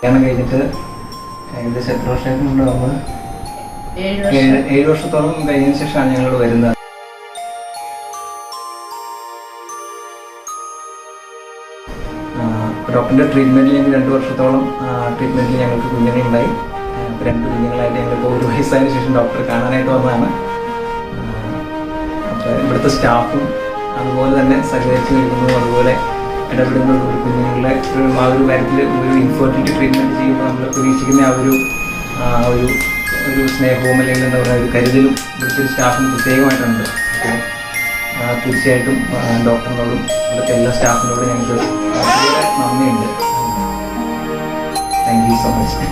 കല്യാണം കഴിഞ്ഞിട്ട് ഏകദേശം എത്ര വർഷമായിട്ട് നമ്മൾ? ഏഴ് ഏഴ് വർഷത്തോളം കഴിഞ്ഞതിന് ശേഷമാണ് ഞങ്ങൾ വരുന്നത്. ഡോക്ടറിന്റെ ട്രീറ്റ്മെന്റിൽ ഞങ്ങൾ രണ്ട് വർഷത്തോളം ട്രീറ്റ്മെന്റിൽ ഞങ്ങൾക്ക് കുഞ്ഞിനെ ഉണ്ടായി. രണ്ട് കുഞ്ഞുങ്ങളായിട്ട് ഞങ്ങളിപ്പോൾ ഒരു വയസ്സായതിനു ശേഷം ഡോക്ടറെ കാണാനായിട്ട് വന്നതാണ്. അപ്പോൾ ഇവിടുത്തെ സ്റ്റാഫും അതുപോലെ തന്നെ സഹകരിച്ച് നിൽക്കുന്നതും അതുപോലെ ഇടപെടുന്നതും ഒരു കുഞ്ഞുങ്ങളെ ആ ഒരു കാര്യത്തിൽ ഒരു ഇൻഫെർട്ടിലിറ്റി ട്രീറ്റ്മെന്റ് ചെയ്യുമ്പോൾ നമ്മൾ പ്രതീക്ഷിക്കുന്ന ആ ഒരു ഒരു ഒരു സ്നേഹവും അല്ലെങ്കിൽ എന്താ പറയുക ഒരു കരുതലും ഇവിടുത്തെ ഒരു സ്റ്റാഫിന് പ്രത്യേകമായിട്ടുണ്ട്. അപ്പോൾ തീർച്ചയായിട്ടും ഡോക്ടറിനോടും ഇവിടുത്തെ എല്ലാ സ്റ്റാഫിനോടും ഞങ്ങൾക്ക് നന്ദിയുണ്ട്. Thank you so much